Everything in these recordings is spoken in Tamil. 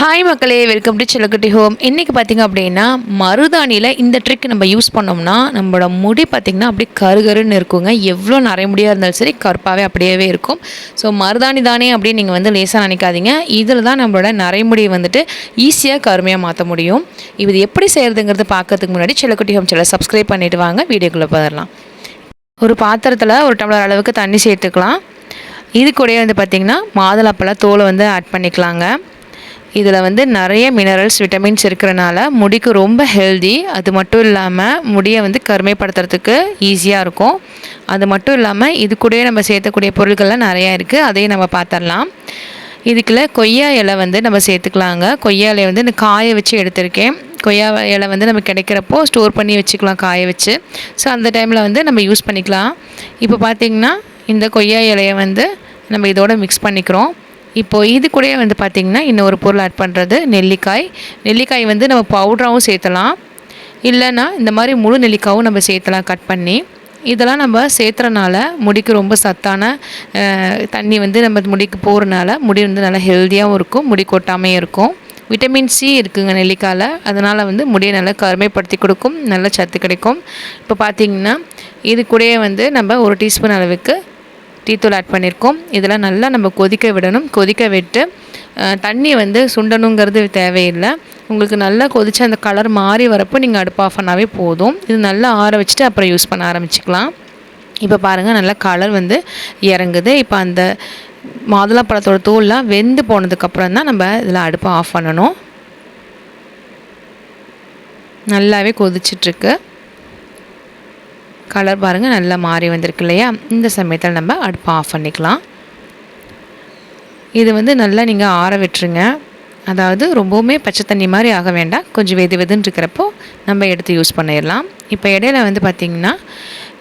ஹாய் மக்களே வெல்கம் டு செல்லக்குட்டி ஹோம் இன்றைக்கி பார்த்திங்க அப்படின்னா மருதாணியில் இந்த ட்ரிக் நம்ம யூஸ் பண்ணோம்னா நம்மளோட முடி பார்த்திங்கன்னா அப்படியே கருகருன்னு இருக்குங்க. எவ்வளோ நிறைய முடியாக இருந்தாலும் சரி கருப்பாகவே அப்படியே இருக்கும். ஸோ மருதாணி தானே அப்படின்னு நீங்கள் வந்து லேசாக நினைக்காதீங்க. இதில் தான் நம்மளோட நரைமுடியை வந்துட்டு ஈஸியாக கருமையாக மாற்ற முடியும். இது எப்படி செய்கிறதுங்கிறது பார்க்கறதுக்கு முன்னாடி செல்லக்குட்டி ஹோம் செல்ல சப்ஸ்கிரைப் பண்ணிவிட்டு வாங்க. வீடியோக்குள்ளே போயிடலாம். ஒரு பாத்திரத்தில் ஒரு டம்ளர் அளவுக்கு தண்ணி சேர்த்துக்கலாம். இது கூடயே வந்து பார்த்திங்கன்னா மாதுளப்பழ தோலை வந்து ஆட் பண்ணிக்கலாங்க. இதில் வந்து நிறைய மினரல்ஸ் விட்டமின்ஸ் இருக்கிறனால முடிக்கு ரொம்ப ஹெல்தி அது மட்டும் இல்லாமல் முடியை வந்து கருமைப்படுத்துறதுக்கு ஈஸியாக இருக்கும். அது மட்டும் இல்லாமல் இது கூடயே நம்ம சேர்த்தக்கூடிய பொருட்கள்லாம் நிறையா இருக்குது அதையும் நம்ம பார்த்துடலாம் இதுக்குள்ள கொய்யா இலை வந்து நம்ம சேர்த்துக்கலாங்க. கொய்யா இலையை வந்து இந்த காய வச்சு எடுத்திருக்கேன். கொய்யா இலை வந்து நம்ம கிடைக்கிறப்போ ஸ்டோர் பண்ணி வச்சுக்கலாம் காய வச்சு. ஸோ அந்த டைமில் வந்து நம்ம யூஸ் பண்ணிக்கலாம். இப்போ பார்த்திங்கன்னா இந்த கொய்யா இலையை வந்து நம்ம இதோட மிக்ஸ் பண்ணிக்கிறோம். இப்போது இது கூடயே வந்து பார்த்திங்கன்னா இன்னொரு பொருள் ஆட் பண்ணுறது நெல்லிக்காய். நெல்லிக்காய் வந்து நம்ம பவுடராகவும் சேர்த்தலாம். இல்லைன்னா இந்த மாதிரி முழு நெல்லிக்காயும் நம்ம சேர்த்தலாம் கட் பண்ணி. இதெல்லாம் நம்ம சேர்த்துறனால முடிக்கு ரொம்ப சத்தான தண்ணி வந்து நம்ம முடிக்கு போகிறனால முடி வந்து நல்லா ஹெல்த்தியாகவும் இருக்கும் முடி கொட்டாமையும் இருக்கும். விட்டமின் சி இருக்குங்க நெல்லிக்காயில். அதனால் வந்து முடியை நல்லா கருமைப்படுத்தி கொடுக்கும் நல்ல சத்து கிடைக்கும். இப்போ பார்த்திங்கன்னா இது கூடயே வந்து நம்ம ஒரு டீஸ்பூன் அளவுக்கு டீத்தூள் ஆட் பண்ணியிருக்கோம் இதெல்லாம் நல்லா நம்ம கொதிக்க விடணும். கொதிக்க விட்டு தண்ணி வந்து சுண்டணுங்கிறது தேவையில்லை. உங்களுக்கு நல்லா கொதித்து அந்த கலர் மாறி வரப்போ நீங்கள் அடுப்பு ஆஃப் பண்ணாவே போதும். இது நல்லா ஆற வச்சுட்டு அப்புறம் யூஸ் பண்ண ஆரம்பிச்சிக்கலாம். இப்போ பாருங்கள் நல்லா கலர் வந்து இறங்குது. இப்போ அந்த மாதுளப்பழத்தோட தூள்லாம் வெந்து போனதுக்கப்புறம் தான் நம்ம இதில் அடுப்பை ஆஃப் பண்ணணும். நல்லாவே கொதிச்சிட்ருக்கு கலர் பாருங்கள் நல்லா மாறி வந்திருக்கு இல்லையா? இந்த சமயத்தில் நம்ம அடுப்பை ஆஃப் பண்ணிக்கலாம். இது வந்து நல்லா நீங்கள் ஆற விட்டுருங்க. அதாவது ரொம்பவுமே பச்சை தண்ணி மாதிரி ஆக வேண்டாம். கொஞ்சம் வெது வெதுன்னு இருக்கிறப்போ நம்ம எடுத்து யூஸ் பண்ணிடலாம். இப்போ இடையில வந்து பார்த்திங்கன்னா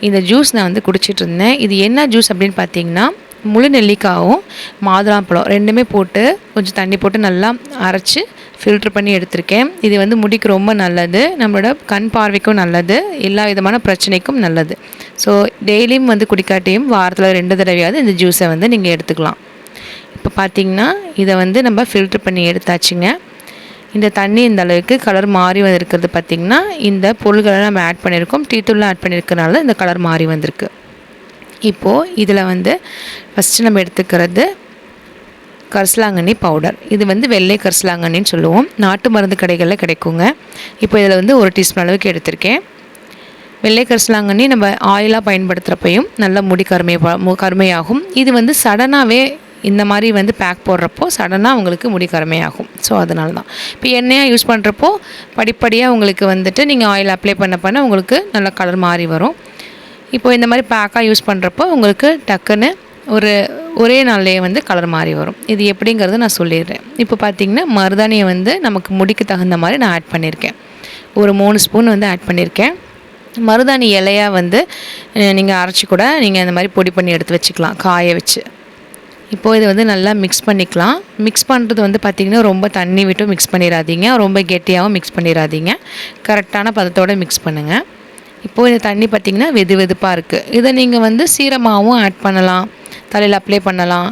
இந்த ஜூஸ் நான் வந்து குடிச்சிட்டு இருந்தேன். இது என்ன ஜூஸ் அப்படின்னு பார்த்தீங்கன்னா முழு நெல்லிக்காவும் மாதுளம்பழம் ரெண்டுமே போட்டு கொஞ்சம் தண்ணி போட்டு நல்லா அரைச்சி ஃபில்ட்ரு பண்ணி எடுத்திருக்கேன். இது வந்து முடிக்கு ரொம்ப நல்லது. நம்மளோட கண் பார்வைக்கும் நல்லது. எல்லா விதமான பிரச்சனைக்கும் நல்லது. ஸோ டெய்லியும் வந்து குடிக்காட்டியும் வாரத்தில் ரெண்டு தடவையாவது இந்த ஜூஸை வந்து நீங்கள் எடுத்துக்கலாம். இப்போ பார்த்திங்கன்னா இதை வந்து நம்ம ஃபில்ட்ரு பண்ணி எடுத்தாச்சுங்க. இந்த தண்ணி இந்த அளவுக்கு கலர் மாறி வந்திருக்கிறது பார்த்திங்கன்னா இந்த பொருள்களை நம்ம ஆட் பண்ணியிருக்கோம் டீத்தூள்லாம் ஆட் பண்ணியிருக்கனால இந்த கலர் மாறி வந்திருக்கு. இப்போது இதில் வந்து ஃபஸ்ட்டு நம்ம எடுத்துக்கிறது கரிசலாங்கண்ணி பவுடர் இது வந்து வெள்ளை கரிசலாங்கண்ணின்னு சொல்லுவோம். நாட்டு மருந்து கடைகளில் கிடைக்குங்க. இப்போ இதில் வந்து ஒரு டீஸ்பூன் அளவுக்கு எடுத்திருக்கேன். வெள்ளை கரிசலாங்கண்ணி நம்ம ஆயிலாக பயன்படுத்துகிறப்பையும் நல்ல முடி கருமை கருமையாகும். இது வந்து சடனாகவே இந்த மாதிரி வந்து பேக் போடுறப்போ சடனாக உங்களுக்கு முடி கருமையாகும். ஸோ அதனால தான் இப்போ எண்ணெயாக யூஸ் பண்ணுறப்போ படிப்படியாக உங்களுக்கு வந்துட்டு நீங்கள் ஆயில் அப்ளை பண்ண பண்ண உங்களுக்கு நல்ல கலர் மாறி வரும். இப்போ இந்த மாதிரி பேக்காக யூஸ் பண்ணுறப்போ உங்களுக்கு டக்குன்னு ஒரு ஒரே நாள்லேயே வந்து கலர் மாறி வரும். இது எப்படிங்கிறத நான் சொல்லிடுறேன். இப்போ பார்த்திங்கன்னா மருதாணியை வந்து நமக்கு முடிக்கு தகுந்த மாதிரி நான் ஆட் பண்ணியிருக்கேன். ஒரு மூணு ஸ்பூன் வந்து ஆட் பண்ணியிருக்கேன். மருதாணி இலையாக வந்து நீங்கள் அரைச்சி கூட நீங்கள் இந்த மாதிரி பொடி பண்ணி எடுத்து வச்சுக்கலாம் காய வச்சு. இப்போது இதை வந்து நல்லா மிக்ஸ் பண்ணிக்கலாம். மிக்ஸ் பண்ணுறது வந்து பார்த்திங்கன்னா ரொம்ப தண்ணி விட்டு மிக்ஸ் பண்ணிடாதீங்க. ரொம்ப கெட்டியாகவும் மிக்ஸ் பண்ணிடாதீங்க. கரெக்டான பதத்தோடு மிக்ஸ் பண்ணுங்கள் இப்போது இந்த தண்ணி பார்த்திங்கன்னா வெது வெதுப்பாக இருக்குது இதை நீங்கள் வந்து சீரமாகவும் ஆட் பண்ணலாம். தலையில் அப்ளை பண்ணலாம்.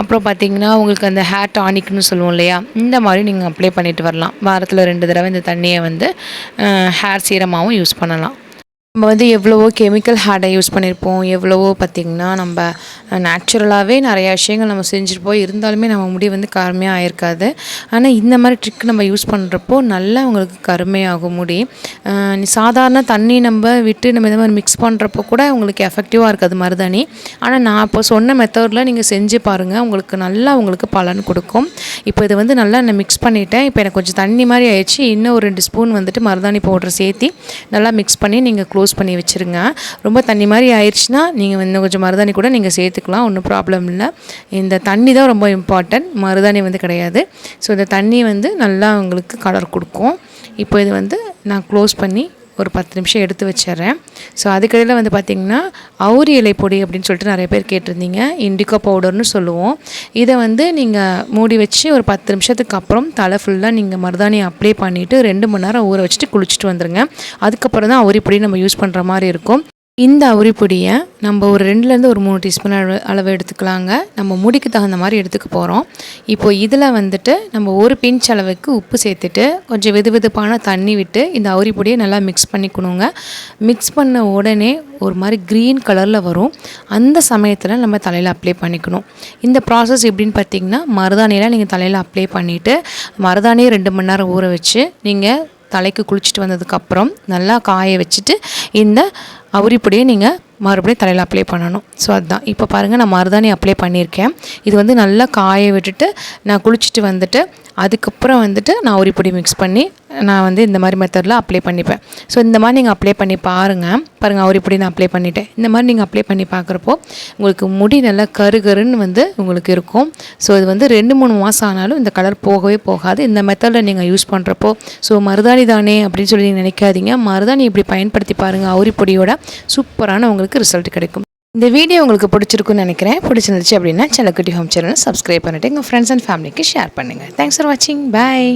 அப்புறம் பார்த்திங்கன்னா உங்களுக்கு அந்த ஹேர் டானிக்னு சொல்லுவோம் இல்லையா? இந்த மாதிரி நீங்கள் அப்ளை பண்ணிட்டு வரலாம். வாரத்தில் ரெண்டு தடவை இந்த தண்ணியை வந்து ஹேர் சீரமாகவும் யூஸ் பண்ணலாம். நம்ம வந்து எவ்வளவோ கெமிக்கல் ஹேடை யூஸ் பண்ணியிருப்போம் எவ்வளவோ பார்த்திங்கன்னா நம்ம நேச்சுரலாகவே நிறையா விஷயங்கள் நம்ம செஞ்சுருப்போம். இருந்தாலுமே நம்ம முடி வந்து கருமையாக ஆயிருக்காது. ஆனால் இந்த மாதிரி ட்ரிக் நம்ம யூஸ் பண்ணுறப்போ நல்லா உங்களுக்கு கருமையாகும் முடி. சாதாரண தண்ணி நம்ம விட்டு நம்ம இந்த மாதிரி மிக்ஸ் பண்ணுறப்போ கூட உங்களுக்கு எஃபெக்டிவாக இருக்காது மருதாணி. ஆனால் நான் இப்போ சொன்ன மெத்தடில் நீங்கள் செஞ்சு பாருங்கள் உங்களுக்கு நல்லா உங்களுக்கு பலன் கொடுக்கும். இப்போ இதை வந்து நல்லா நான் மிக்ஸ் பண்ணிவிட்டேன் இப்போ எனக்கு கொஞ்சம் தண்ணி மாதிரி ஆயிடுச்சு. இன்னும் ஒரு ரெண்டு ஸ்பூன் வந்துட்டு மருதாணி பவுடர் சேர்த்தி நல்லா மிக்ஸ் பண்ணி நீங்கள் க்ளோஸ் பண்ணி வச்சுருங்க. ரொம்ப தண்ணி மாதிரி ஆயிடுச்சுன்னா நீங்கள் இன்னும் கொஞ்சம் மருதாணி கூட நீங்கள் சேர்த்துக்கலாம். ஒன்றும் ப்ராப்ளம் இல்லை. இந்த தண்ணி தான் ரொம்ப இம்பார்ட்டன்ட் மருதாணி வந்து கிடையாது. ஸோ இந்த தண்ணி வந்து நல்லா உங்களுக்கு கலர் கொடுக்கும். இப்போ இது வந்து நான் க்ளோஸ் பண்ணி ஒரு பத்து நிமிஷம் எடுத்து வச்சிட்றேன். ஸோ அதுக்கடையில் வந்து பார்த்திங்கன்னா அவுரி இலை பொடி அப்படின்னு சொல்லிட்டு நிறைய பேர் கேட்டிருந்தீங்க. இண்டிகோ பவுடர்னு சொல்லுவோம். இதை வந்து நீங்கள் மூடி வச்சு ஒரு பத்து நிமிஷத்துக்கு அப்புறம் தலை ஃபுல்லாக நீங்கள் மருதாணி அப்ளை பண்ணிவிட்டு ரெண்டு மணி நேரம் ஊற வச்சுட்டு குளிச்சுட்டு வந்துடுங்க அதுக்கப்புறம் தான் அவுரி பொடி நம்ம யூஸ் பண்ணுற மாதிரி இருக்கும். இந்த அவுரிப்பொடியை நம்ம ஒரு ரெண்டுலேருந்து ஒரு மூணு டீஸ்பூன் அளவு அளவு எடுத்துக்கலாங்க. நம்ம முடிக்கு தகுந்த மாதிரி எடுத்துக்க போகிறோம் இப்போ இதில் வந்துட்டு நம்ம ஒரு பிஞ்ச் அளவுக்கு உப்பு சேர்த்துட்டு கொஞ்சம் வெது வெதுப்பான தண்ணி விட்டு இந்த அவுரிப்பொடியை நல்லா மிக்ஸ் பண்ணிக்கணுங்க. மிக்ஸ் பண்ண உடனே ஒரு மாதிரி க்ரீன் கலரில் வரும். அந்த சமயத்தில் நம்ம தலையில் அப்ளை பண்ணிக்கணும். இந்த ப்ராசஸ் எப்படின்னு பார்த்தீங்கன்னா மருதாணியெல்லாம் நீங்கள் தலையில் அப்ளை பண்ணிவிட்டு மருதாணியை ரெண்டு மணி நேரம் ஊற வச்சு நீங்கள் தலைக்கு குளிச்சுட்டு வந்ததுக்கப்புறம் நல்லா காய வச்சுட்டு இந்த அவுரிப்பொடியை நீங்கள் மறுபடியும் தலையில் அப்ளை பண்ணணும். ஸோ அதுதான். இப்போ பாருங்கள் நான் மருதாணி அப்ளை பண்ணியிருக்கேன். இது வந்து நல்லா காய விட்டுட்டு நான் குளிச்சுட்டு வந்துட்டு அதுக்கப்புறம் வந்துட்டு நான் உரிப்பொடி மிக்ஸ் பண்ணி நான் வந்து இந்த மாதிரி மெத்தடில் அப்ளை பண்ணிப்பேன். ஸோ இந்த மாதிரி நீங்கள் அப்ளை பண்ணி பாருங்கள் பாருங்கள் உரிப்பொடி நான் அப்ளை பண்ணிட்டேன். இந்த மாதிரி நீங்கள் அப்ளை பண்ணி பார்க்குறப்போ உங்களுக்கு முடி நல்லா கரு கருன்னு வந்து உங்களுக்கு இருக்கும். ஸோ இது வந்து ரெண்டு மூணு மாதம் ஆனாலும் இந்த கலர் போகவே போகாது. இந்த மெத்தடில் நீங்கள் யூஸ் பண்ணுறப்போ ஸோ மருதாணி தானே அப்படின்னு சொல்லி நீங்கள் நினைக்காதீங்க. மருதாணி இப்படி பயன்படுத்தி பாருங்கள் அவுரிப்பொடியோட சூப்பரான உங்களுக்கு ரிசல்ட் கிடைக்கும். இந்த வீடியோ உங்களுக்கு பிடிச்சிருக்குன்னு நினைக்கிறேன். பிடிச்சிருந்துச்சு அப்படின்னா செல்லக்குட்டி ஹோம் சேனல் சப்ஸ்கிரைப் பண்ணிவிட்டு எங்கள் ஃப்ரெண்ட்ஸ் அண்ட் ஃபேமிலிக்கு ஷேர் பண்ணுங்கள் தேங்க்ஸ் ஃபார் வாட்சிங் பாய்